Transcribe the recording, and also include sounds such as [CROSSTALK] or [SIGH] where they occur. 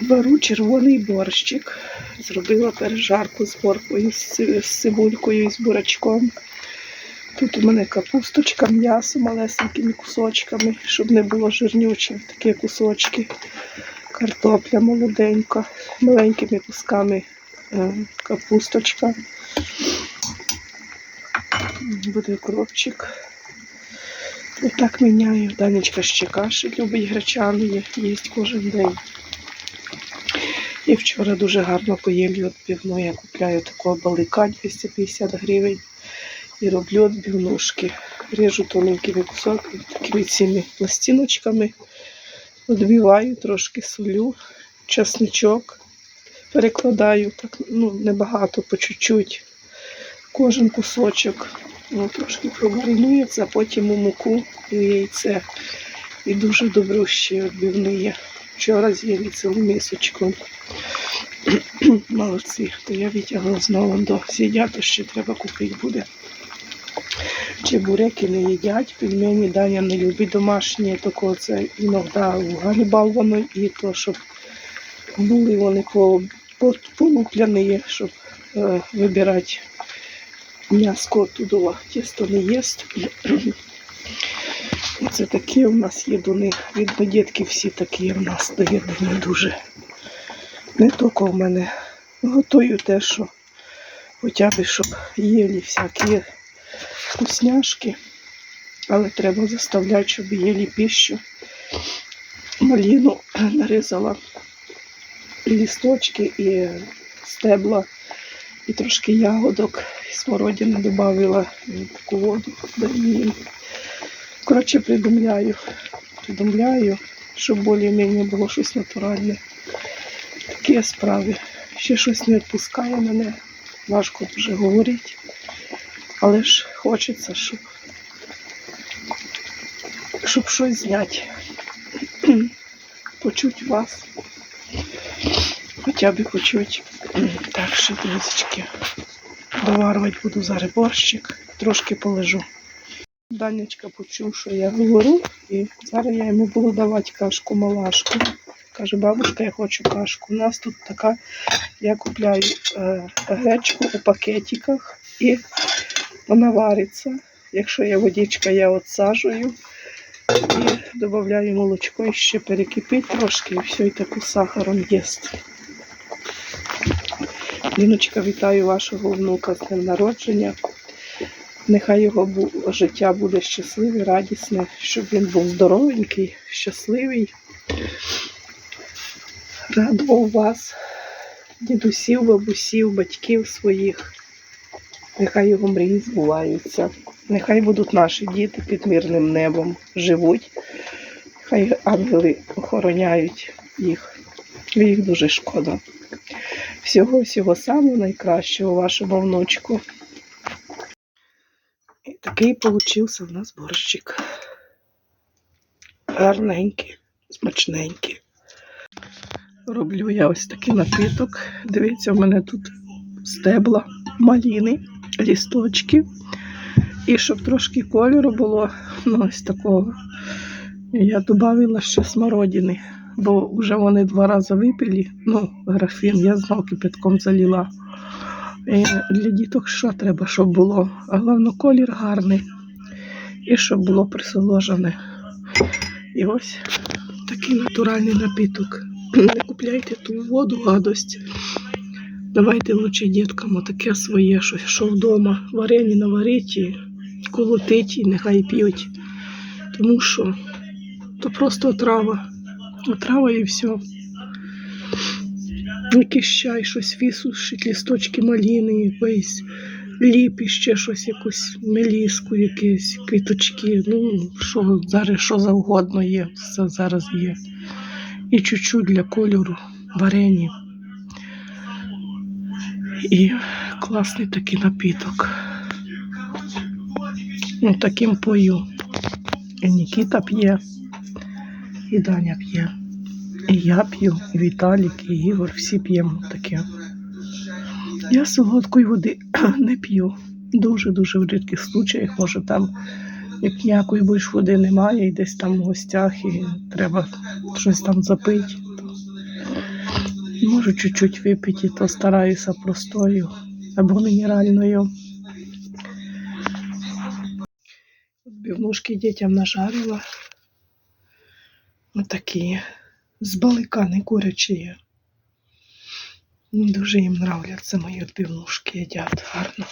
Беру червоний борщик, зробила пережарку з морквою, з ци- цибулькою і з бурачком. Тут у мене капусточка, м'ясо малесенькими кусочками, щоб не було жирнюче, такі кусочки. Картопля молоденька, маленькими кусками е, капусточка. Буде кропчик. Отак міняю. Данечка ще каші любить гречаної, їсть кожен день. І вчора дуже гарно поїли відбивну. Я купляю такого балика 250 гривень і роблю відбивнушки. Ріжу тоненькими кусочками, такими цими пластиночками. Відбиваю, трошки солю, чесничок. Перекладаю так, ну, небагато, по чуть-чуть. Кожен кусочок. Ну, трошки промаринується, потім у муку і яйце. І дуже добрющі відбивні. Вчора з'їли цілу мисочку. [CLEARS THROAT] Молодці. То я витягла знову до сидять, то ще треба купити буде. Чебуреки не їдять, пельмені Даня не любить домашні, тако це іноді Галі і то, щоб були вони по, по, полупляні, щоб е, вибирати м'яско туди. Тісто не їсть. [CLEARS THROAT] І це такі у нас їдуни. Видно, дітки всі такі у нас до їдини дуже. Не тільки в мене. Готую те, що хоча б щоб їли всякі вкусняшки, але треба заставляти, щоб їли пищу. Маліну нарізала лісточки і стебла, і трошки ягодок, і смородини додавила таку воду. Коротше, придумляю, придумляю, щоб більш-менш було щось натуральне. Такі справи. Ще щось не відпускає мене, важко дуже говорити. Але ж хочеться, щоб, щоб щось зняти. Почуть вас. Хоча б почуть. Так що, друзочки, доварювати буду зараз борщик, трошки полежу. Данечка почув, що я говорю, і зараз я йому буду давати кашку малашку. Каже, бабушка, я хочу кашку. У нас тут така, я купляю е, гречку у пакетиках і вона вариться. Якщо є водичка, я отсаджую і додаю молочко і ще перекипить трошки, і все, і таку сахаром їсть. Ліночка, вітаю вашого внука з днем народження. Нехай його життя буде щасливе, радісне, щоб він був здоровенький, щасливий. Радував вас, дідусів, бабусів, батьків своїх. Нехай його мрії збуваються. Нехай будуть наші діти під мирним небом, живуть. Хай ангели охороняють їх. Їх дуже шкода. Всього всього самого найкращого вашому внучку. І такий получився в нас борщик. Гарненький, смачненький. Роблю я ось такий напиток. Дивіться, у мене тут стебла, маліни, лісточки. І щоб трошки кольору було, ну ось такого, я додавила ще смородини, бо вже вони два рази випили. Ну, графін, я знов кипятком заліла. І для діток що треба, щоб було? А головне колір гарний. І щоб було присоложене. І ось такий натуральний напиток. Не купляйте ту воду, гадость. Давайте лучше діткам таке своє, що, що вдома. Варені наваріть і колотить, і нехай п'ють. Тому що то просто отрава. Отрава і все. Якийсь чай, щось висушить, лісточки маліни, якоїсь ліпі, ще щось, якусь меліску, якісь квіточки. Ну, що зараз що завгодно є, все зараз є. І чуть-чуть для кольору варені. І класний такий напіток. Ну, таким пою. І Нікіта п'є, і Даня п'є. І я п'ю, і Віталік, і Ігор, всі п'ємо таке. Я солодкої води [CLEARS THROAT] не п'ю. Дуже-дуже в рідких случаях, може там як ніякої більш води немає, і десь там в гостях, і треба щось там запити. можу чуть-чуть випити, то стараюся простою або мінеральною. Відбивнушки дітям нажарила. Отакі. З баликани курячі. Дуже їм нравляться мої дивнушки, їдять гарно.